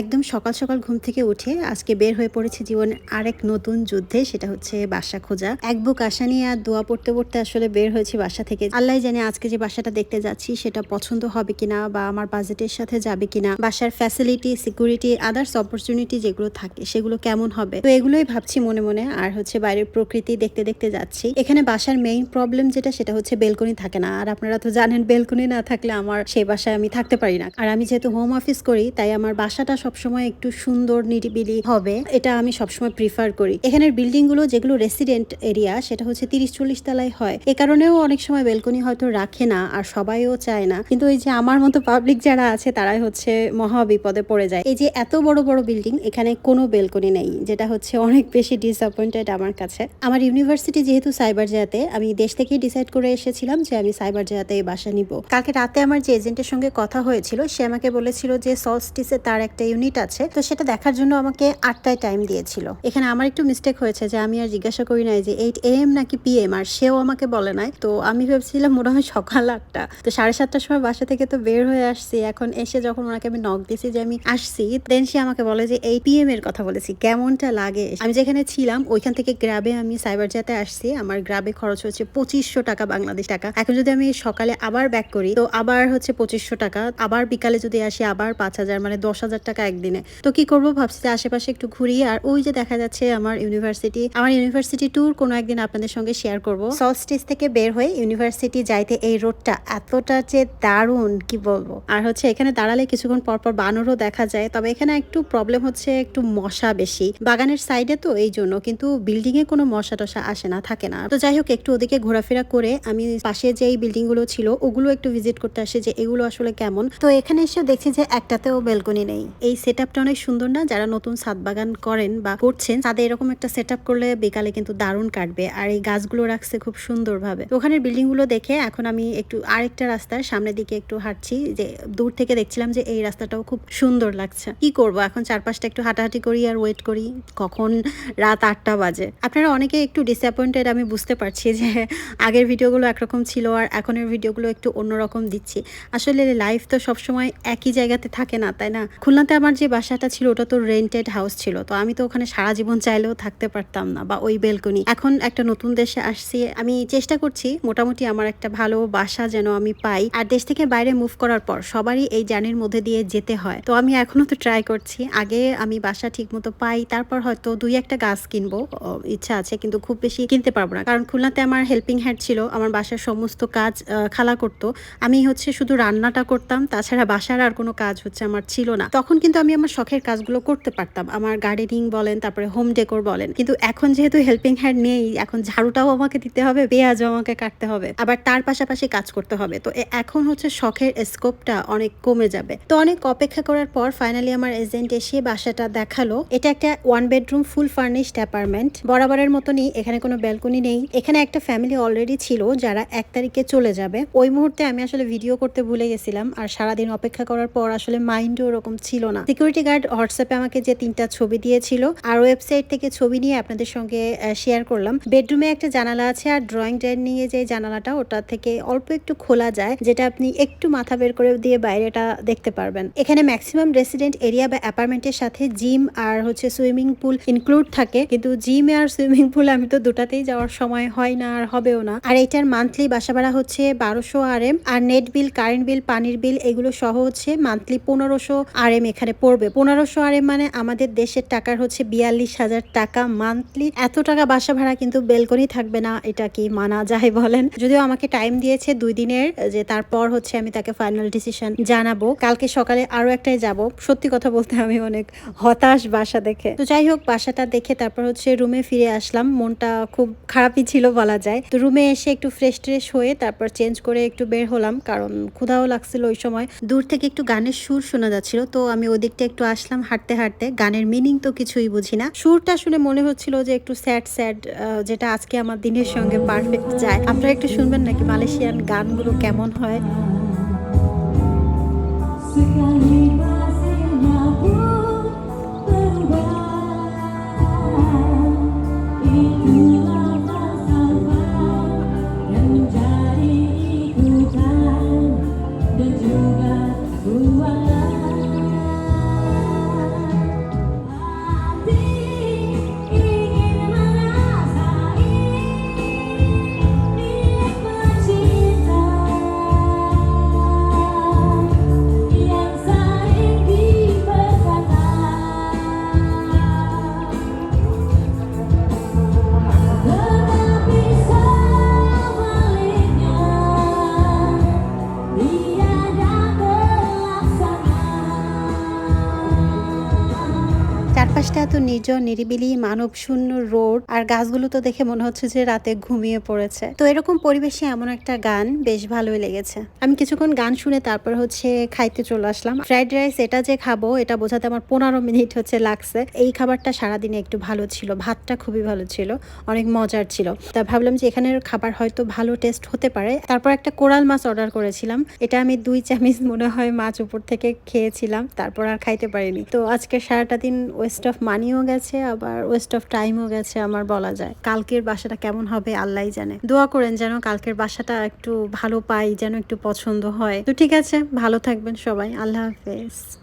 একদম সকাল সকাল ঘুম থেকে উঠে আজকে বের হয়ে পড়েছে জীবনের আরেক নতুন যুদ্ধে, সেটা হচ্ছে বাসা খোঁজা। এক বুক আশা নিয়ে আর দোয়া পড়তে পড়তে আসলে বের হয়েছি বাসা থেকে। আল্লাহ জানে আজকে যে বাসাটা দেখতে যাচ্ছি, সেটা পছন্দ হবে কিনা বা আমার বাজেটের সাথে যাবে কিনা। বাসার ফ্যাসিলিটি সিকিউরিটি আদার্স অপরচুনিটি যেগুলো থাকে, সেগুলো কেমন হবে? তো এগুলোই ভাবছি মনে মনে। আর হচ্ছে বাইরের প্রকৃতি দেখতে দেখতে যাচ্ছি। এখানে বাসার মেইন প্রবলেম যেটা, সেটা হচ্ছে বেলকনি থাকে না। আর আপনারা তো জানেন বেলকনি না থাকলে আমার সেই বাসায় আমি থাকতে পারি না। আর আমি যেহেতু হোম অফিস করি, তাই আমার বাসাটা সবসময় একটু সুন্দর, নিরিবিলি হবে। এটা আমি সবসময় প্রিফার করি। এখানের বিল্ডিংগুলো যেগুলো রেসিডেন্ট এরিয়া সেটা হচ্ছে তিরিশ চল্লিশ তলায় হয়। এ কারণেও অনেক সময় বেলকনি হয়তো রাখে না আর সবাইও চায় না। কিন্তু এই যে আমার মতো পাবলিক যারা আছে, তারাই হচ্ছে মহা বিপদে পড়ে যায়। এই যে এত বড় বড় বিল্ডিং এখানে কোনো বেলকনি নেই, যেটা হচ্ছে অনেক বেশি ডিসঅ্যাপয়েন্টেড আমার কাছে। আমার ইউনিভার্সিটি যেহেতু সাইবার জায়াতে আমি দেশ থেকেই ডিসাইড করে এসেছিলাম যে আমি সাইবার জায়াতে এই বাসা নিব। কালকে রাতে আমার যে এজেন্টের সঙ্গে কথা হয়েছিল, সে আমাকে বলেছিল যে সলস্টিসে তার একটা ইউনিট আছে। তো সেটা দেখার জন্য আমাকে আটটায় টাইম দিয়েছিল। এখানে আমার একটু মিস্টেক হয়েছে যে আমি আর জিজ্ঞাসা করি নাই যে এইট এম নাকি পি এম আর সেও আমাকে বলে নাই। তো আমি ভেবেছিলাম মনে হয় সকাল আটটা। তো সাড়ে সাতটার সময় বাসা থেকে তো বের হয়ে আসছি। এখন এসে যখন ওনাকে আমি নক দিয়েছি যে আমি আসছি দেন সে আমাকে বলে যে এই পি এম এর কথা বলেছি। কেমনটা লাগে? আমি যেখানে ছিলাম, ওইখান থেকে গ্রাবে আমি সাইবার জাতে আসছি। আমার গ্রাবে খরচ হচ্ছে পঁচিশশো টাকা, বাংলাদেশ টাকা। এখন যদি আমি সকালে আবার ব্যাক করি, তো আবার হচ্ছে পঁচিশশো টাকা। আবার বিকালে যদি আসি, আবার পাঁচ হাজার মানে দশ হাজার টাকা একদিনে। তো কি করব ভাবছি যে আশেপাশে একটু ঘুরি আর ওই যে দেখা যাচ্ছে আমার ইউনিভার্সিটি আমার ইউনিভার্সিটি ট্যুর কোনো একদিন আপনাদের সঙ্গে শেয়ার করব। সলস্টিস থেকে বের হয়ে ইউনিভার্সিটি যাইতে এই রোডটা এতটা যে দারুণ, কি বলব? আর হচ্ছে এখানে দাঁড়ালে কিছুক্ষণ পর পর বানরও দেখা যায়, তবে এখানে একটু প্রবলেম হচ্ছে একটু মশা বেশি। বাগানের সাইডে তো এই জন্য, কিন্তু বিল্ডিং এ কোনো মশা টশা আসে না, থাকে না। তো যাই হোক, একটু ওদিকে ঘোরাফেরা করে আমি পাশে যে এই বিল্ডিংগুলো ছিল, ওগুলো একটু ভিজিট করতে আসে যে এগুলো আসলে কেমন। তো এখানে এসে দেখছি যে একটাতেও বেলকনি নেই। এই সেট আপটা অনেক সুন্দর না? যারা নতুন ছাদ বাগান করেন বা করছেন, তাদের এরকম একটা সেট করলে বিকালে কিন্তু দারুণ কাটবে। আর এই গাছগুলো রাখছে খুব সুন্দরভাবে। তো ওখানের বিল্ডিংগুলো দেখে এখন আমি একটু আরেকটা রাস্তার সামনের দিকে একটু হাঁটছি, যে দূর থেকে দেখছিলাম যে এই রাস্তাটাও খুব সুন্দর লাগছে। কি করব? এখন চারপাশটা একটু হাঁটাহাঁটি করি আর ওয়েট করি। কখন রাত আটটা বাজে? আপনারা অনেকে একটু ডিসঅ্যাপয়েন্টেড আমি বুঝতে পারছি যে আগের ভিডিওগুলো একরকম ছিল আর এখনের ভিডিওগুলো একটু অন্যরকম দিচ্ছি। আসলে লাইফ তো সবসময় একই জায়গাতে থাকে না, তাই না? খুলনাতে আমার যে বাসাটা ছিল, ওটা তো রেন্টেড হাউস ছিল। তো আমি তো ওখানে সারা জীবন চাইলেও থাকতে পারতাম না, বা ওই বেলকনি এখন একটা নতুন দেশে আসছি। আমি চেষ্টা করছি মোটামুটি আমার একটা ভালো বাসা যেন আমি পাই। আর দেশ থেকে বাইরে মুভ করার পর সবারই এই জার্নির মধ্যে দিয়ে যেতে হয়। তো আমি এখনও তো ট্রাই করছি। আগে আমি বাসা ঠিক মতো পাই, তারপর হয়তো দুই একটা গাছ কিনবো ইচ্ছা আছে, কিন্তু খুব বেশি কিনতে পারব না। কারণ খুলনাতে আমার হেল্পিং হ্যান্ড ছিল, আমার বাসার সমস্ত কাজ খালা করতো। আমি হচ্ছে শুধু রান্নাটা করতাম, তাছাড়া বাসার আর কোনো কাজ হচ্ছে আমার ছিল না। তখন কিন্তু আমি আমার শখের কাজগুলো করতে পারতাম। আমার গার্ডেনিং বলেন, তারপরে হোম ডেকোর বলেন। কিন্তু এখন যেহেতু হেল্পিং হ্যান্ড নেই, এখন ঝাড়ুটাও আমাকে দিতে হবে, পেঁয়াজও আমাকে কাটতে হবে। আবার তার পাশাপাশি কাজ করতে হবে। তো এখন হচ্ছে শখের স্কোপটা অনেক কমে যাবে। তো অনেক অপেক্ষা করার পর ফাইনালি আমার এজেন্ট এসে বাসাটা দেখাল। এটা একটা one bedroom full furnished apartment বরাবরের মতনই এখানে কোনো ব্যালকনি নেই। এখানে একটা ফ্যামিলি অলরেডি ছিল, যারা এক তারিখে চলে যাবে। ওই মুহূর্তে আমি আসলে ভিডিও করতে ভুলে গেছিলাম। আর সারাদিন অপেক্ষা করার পর আসলে মাইন্ডও ওরকম ছিল না। সিকিউরিটি গার্ড হোয়াটসঅ্যাপে আমাকে যে তিনটা ছবি দিয়েছিল, আর ওয়েবসাইট থেকে ছবি নিয়ে আপনাদের সঙ্গে শেয়ার করলাম। বেডরুমে একটা জানালা আছে, আর ড্রয়িং ডাইনিং এ যে জানালাটা, ওটা থেকে অল্প একটু খোলা যায়, যেটা আপনি একটু মাথা বের করে দিয়ে বাইরেটা দেখতে পারবেন। এখানে ম্যাক্সিমাম রেসিডেন্ট এরিয়া বা অ্যাপার্টমেন্টের সাথে জিম আর হচ্ছে সুইমিং পুল ইনক্লুড থাকে। কিন্তু জিম আর সুইমিং পুল আমি তো দুটাতেই যাওয়ার সময় হয় না, আর হবেও না। আর এটার মান্থলি বাসা ভাড়া হচ্ছে বারোশো আর এম আর নেট বিল কারেন্ট বিল পানির বিল এগুলো সহ হচ্ছে মান্থলি পনেরোশো আর এম এখানে পড়বে। পনেরোশো আর মানে আমাদের দেশের টাকার হচ্ছে বিয়াল্লিশ হাজার টাকা মান্থলি এত টাকা বাসা ভাড়া কিন্তু বেলকনি থাকবে না, এটা কি মানা যায় বলেন? যদিও আমাকে টাইম দিয়েছে দুই দিনের, যে তারপর হচ্ছে আমি তাকে ফাইনাল ডিসিশন জানাব। কালকে সকালে আরও একটাই যাব। সত্যি কথা বলতে আমি অনেক হতাশ বাসা দেখে। তো যাই হোক, বাসাটা দেখে তারপর হচ্ছে রুমে ফিরে আসলাম। মনটা খুব খারাপই ছিল বলা যায়। তো রুমে এসে একটু ফ্রেশ ট্রেশ হয়ে তারপর চেঞ্জ করে একটু বের হলাম। কারণ ক্ষুধাও লাগছিল ওই সময়। দূর থেকে একটু গানের সুর শোনা যাচ্ছিল। তো আমি ওদিকটা একটু আসলাম হাঁটতে হাঁটতে। গানের মিনিং তো কিছুই বুঝি না। সুরটা শুনে মনে হচ্ছিল যে একটু স্যাড স্যাড যেটা আজকে আমার দিনের সঙ্গে পারফেক্ট যায়। আপনারা একটু শুনবেন নাকি মালয়েশিয়ান গানগুলো কেমন হয়? চারপাশটা এত নির্জন নিরিবিলি মানব শূন্য রোড, আর গাছগুলো তো দেখে মনে হচ্ছে যে রাতে ঘুমিয়ে পড়েছে। তো এরকম পরিবেশে এমন একটা গান বেশ ভালোই লেগেছে। আমি কিছুক্ষণ গান শুনে তারপর হচ্ছে খাইতে চলে আসলাম। ফ্রাইড রাইস এটা যে খাব, এটা বোঝাতে আমার পনেরো মিনিট হচ্ছে লাগছে। এই খাবারটা সারাদিনে একটু ভালো ছিল, ভাতটা খুবই ভালো ছিল, অনেক মজার ছিল। তা ভাবলাম যে এখানের খাবার হয়তো ভালো টেস্ট হতে পারে। তারপর একটা কোরাল মাছ অর্ডার করেছিলাম। এটা আমি দুই চামিচ মনে হয় মাছ উপর থেকে খেয়েছিলাম, তারপর আর খাইতে পারিনি। তো আজকে সারাটা দিন ওয়েস্ট অফ মানিও গেছে, আবার ওয়েস্ট অফ টাইমও গেছে আমার বলা যায়। কালকের বাসাটা কেমন হবে আল্লাহ জানে। দোয়া করেন যেন কালকের বাসাটা একটু ভালো পাই, যেন একটু পছন্দ হয়। তো ঠিক আছে, ভালো থাকবেন সবাই। আল্লাহ হাফেজ।